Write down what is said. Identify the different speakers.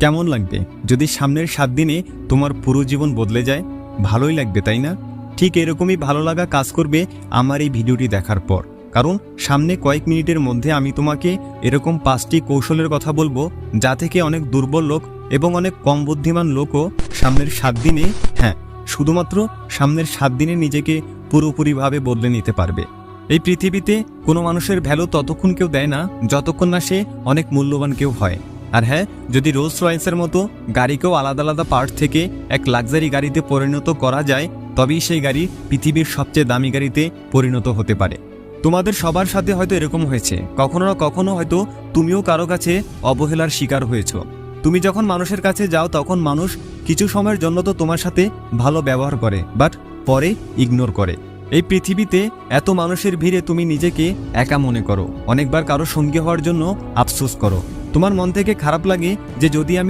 Speaker 1: কেমন লাগবে? যদি সামনের সাত দিনে তোমার পুরো জীবন বদলে যায়, ভালোই লাগবে, তাই না? ঠিক এরকমই ভালো লাগা কাজ করবে আমার এই ভিডিওটি দেখার পর। কারণ সামনে কয়েক মিনিটের মধ্যে আমি তোমাকে এরকম পাঁচটি কৌশলের কথা বলব, যা থেকে অনেক দুর্বল লোক এবং অনেক কম বুদ্ধিমান লোকও সামনের সাত দিনে হ্যাঁ শুধুমাত্র সামনের সাত দিনে নিজেকে পুরোপুরিভাবে বদলে নিতে পারবে। এই পৃথিবীতে কোনো মানুষের ভ্যালু ততক্ষণ কেউ দেয় না, যতক্ষণ না সে অনেক মূল্যবান কেউ হয়। আর হ্যাঁ যদি রোলস রয়েসের মতো গাড়িকেও আলাদা আলাদা পার্ট থেকে এক লাক্সারি গাড়িতে পরিণত করা যায়, তবেই সেই গাড়ি পৃথিবীর সবচেয়ে দামি গাড়িতে পরিণত হতে পারে। তোমাদের সবার সাথে হয়তো এরকম হয়েছে। কখনো না কখনো হয়তো তুমিও কারও কাছে অবহেলার শিকার হয়েছ। তুমি যখন মানুষের কাছে যাও, তখন মানুষ কিছু সময়ের জন্য তো তোমার সাথে ভালো ব্যবহার করে বাট পরে ইগনোর করে। এই পৃথিবীতে এত মানুষের ভিড়ে তুমি নিজেকে একা মনে করো। অনেকবার কারও সঙ্গী হওয়ার জন্য আফসোস করো। তোমার মন থেকে খারাপ লাগে যে যদি আমি